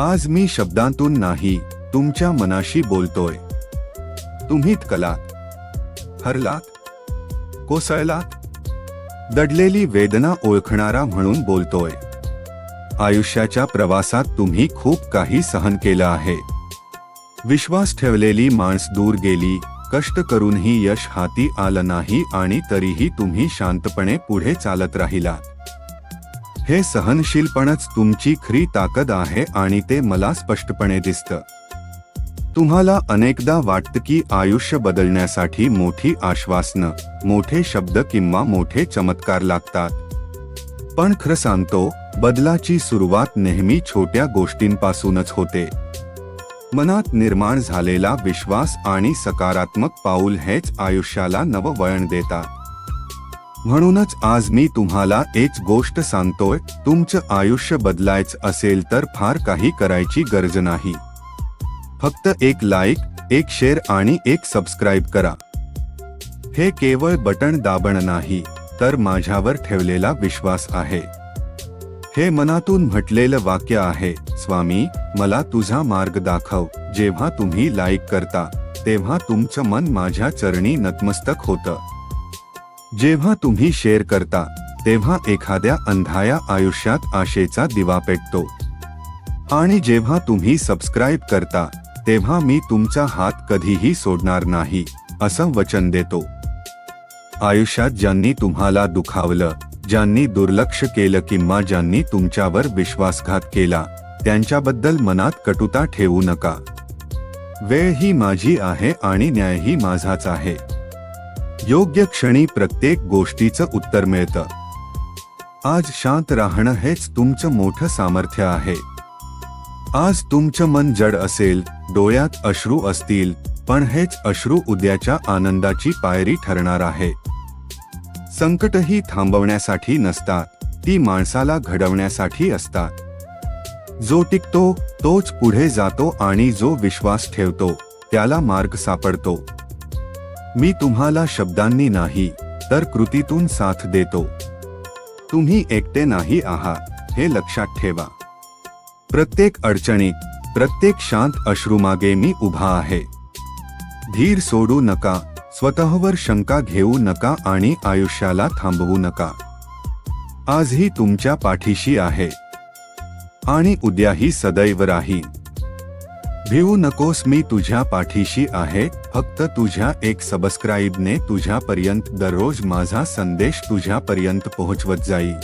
आज मी शब्दांतून नाही तुमच्या मनाशी बोलतोय. तुम्हीत कलात हरलात कोसळलात दडलेली वेदना ओळखणारा म्हणून बोलतोय. आयुष्याच्या प्रवासात तुम्ही खूप काही सहन केलं आहे. विश्वास ठेवलेली माणस दूर गेली कष्ट करूनही यश हाती आलं नाही आणि तरीही तुम्ही शांतपणे पुढे चालत राहिलात. हे सहनशीलपणच तुमची खरी ताकद आहे आणि ते मला स्पष्टपणे दिसतं. तुम्हाला अनेकदा वाटतं की आयुष्य बदलण्यासाठी मोठी आश्वासनं मोठे शब्द किंवा मोठे चमत्कार लागतात. पण खरं सांगतो बदलाची सुरुवात नेहमी छोट्या गोष्टींपासूनच होते. मनात निर्माण झालेला विश्वास आणि सकारात्मक पाऊल हेच आयुष्याला नववळण देतात. म्हणूनच आज मी तुम्हाला एक गोष्ट सांगतोय तुमचं आयुष्य बदलायचं असेल तर फार काही करायची गरज नाही. फक्त एक लाईक एक शेअर आणि एक सबस्क्राईब करा. हे केवळ बटन दाबण नाही तर माझ्यावर ठेवलेला विश्वास आहे. हे मनातून म्हटलेलं वाक्य आहे स्वामी मला तुझा मार्ग दाखव. जेव्हा तुम्ही लाईक करता तेव्हा तुमचं मन माझ्या चरणी नतमस्तक होतं. जेव्हा तुम्ही शेअर करता तेव्हा एखाद्या अंधाया आयुष्यात आशेचा दिवा पेटतो. आणि जेव्हा तुम्ही सबस्क्राईब करता तेव्हा मी तुमचा हात कधीही सोडणार नाही असं वचन देतो. आयुष्यात ज्यांनी तुम्हाला दुखावलं ज्यांनी दुर्लक्ष केलं किंवा ज्यांनी तुमच्यावर विश्वासघात केला त्यांच्याबद्दल मनात कटुता ठेवू नका. वेळ ही माझी आहे आणि न्यायही माझाच आहे. योग्य क्षणी प्रत्येक गोष्टीचं उत्तर मिळतं. आज शांत राहणं हेच तुमचं मोठं सामर्थ्य आहे. आज तुमचं मन जड असेल डोळ्यात अश्रू असतील पण हेच अश्रू उद्याच्या आनंदाची पायरी ठरणार आहे. संकटही थांबवण्यासाठी नसतात ती माणसाला घडवण्यासाठी असतात. जो टिकतो तोच पुढे जातो आणि जो विश्वास ठेवतो त्याला मार्ग सापडतो. मी तुम्हाला शब्दांनी नाही तर कृतीतून साथ देतो. तुम्ही एकटे नाही आहात हे लक्षात ठेवा. प्रत्येक अडचणीत प्रत्येक शांत अश्रूमागे मी उभा आहे. धीर सोडू नका स्वतःवर शंका घेऊ नका आणि आयुष्याला थांबवू नका. आजही तुमच्या पाठीशी आहे. आणि उद्याही सदैव राहील भिवू नकोस मी तुझ्या पाठीशी आहे फक्त तुझ्या एक सबस्क्राईबने तुझ्यापर्यंत दररोज माझा संदेश तुझ्यापर्यंत पोहोचवत जाईल